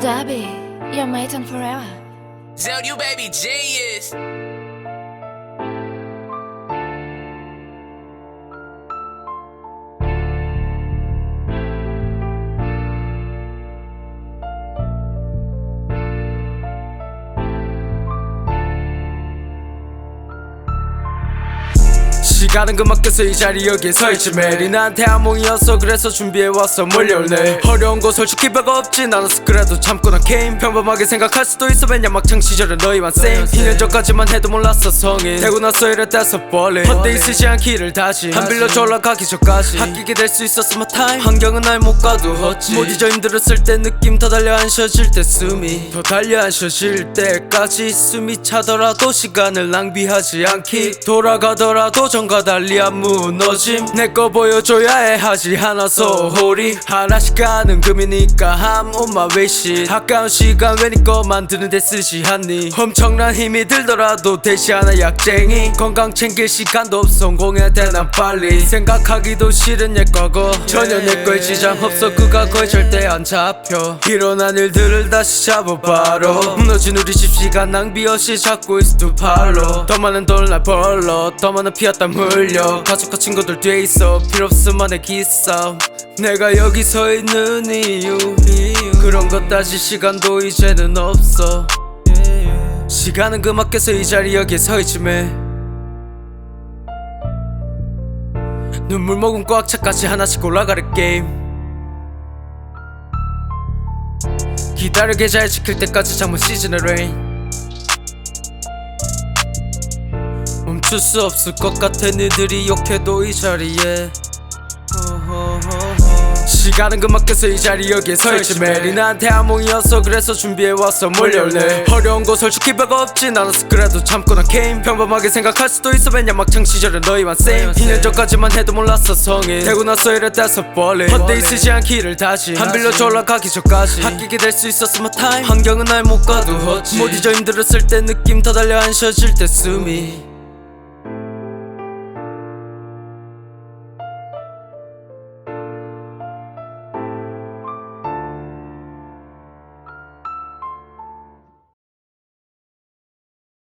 Debbie, you're maiden forever. Tell you, baby, genius. 시간은 그만께서 이 자리 여기에 서있지. 매일이 나한테 암몽이었어 그래서 준비해왔어. 몰려올래? 어려운 거 솔직히 별거 없지. 나눠서 그래도 참고 난 게임 평범하게 생각할 수도 있어. 왜냐 막창 시절은 너희만 same. 2년 전까지만 해도 몰랐어 성인. 되고 나서 이랬다서 벌린 헛되이 쓰지 않기를 다시 한 빌려 올라가기 전까지. 아끼게 될 수 있었어 my time. 환경은 날 못 가두었지. 못 잊어 힘들었을 때 느낌 더 달려 안 쉬어질 때 숨이. 더 달려 안 쉬어질 때까지 숨이 차더라도 시간을 낭비하지 않기. 돌아가더라도 전과 달리 안 무너짐. 내 거 보여줘야 해. 하지 않아 소홀히. 하나씩 가는 금이니까 I'm on my way shit 아까운 시간 왜니거 만 드는데 쓰지 않니? 엄청난 힘이 들더라도 않아 약쟁이. 건강 챙길 시간도 없어. 성공해야 돼난 빨리. 생각하기도 싫은 옛 과거 전혀 내 거에 지장 없어. 그 과거에 절대 안 잡혀. 일어난 일들을 다시 잡아 바로 무너진 우리 집 시간 낭비 없이 잡고 있어 두 팔로. 더 많은 돈을 날 벌러. 더 많은 피었다 물 려. 가족과 친구들 뒤에 있어. 필요 없음만의 기싸움. 내가 여기 서 있는 이유 그런 것 따질 시간도 이제는 없어. 시간은 그만께서 이 자리 여기에 서 있지 매. 눈물 머금 꽉 차까지 하나씩 올라가는 게임. 기다리게 잘 지킬 때까지 잠은 시즌의 레인 멈출 수 없을 것 같아 니들이 욕해도 이 자리에. 시간은 그만께서 이 자리 여기에 서있지. 매일이 나한테 암몽이었어 그래서 준비해왔어 몰려올래. 어려운 거 솔직히 별거 없지. 나눠서 그래도 참고 난 게임 평범하게 생각할 수도 있어. 왜냐 막창 시절은 너희만 same. 2년 전까지만 해도 몰랐어 성인. 되고 나서 이랬다서 벌린 헛되이 쓰지 않기를 다시. 한 빌려 올라가기 전까지. 아끼게 될 수 있었어 my time 환경은 날 못 가두었지. 못 잊어 힘들었을 때 느낌 더 달려 안 쉬어질 때 숨이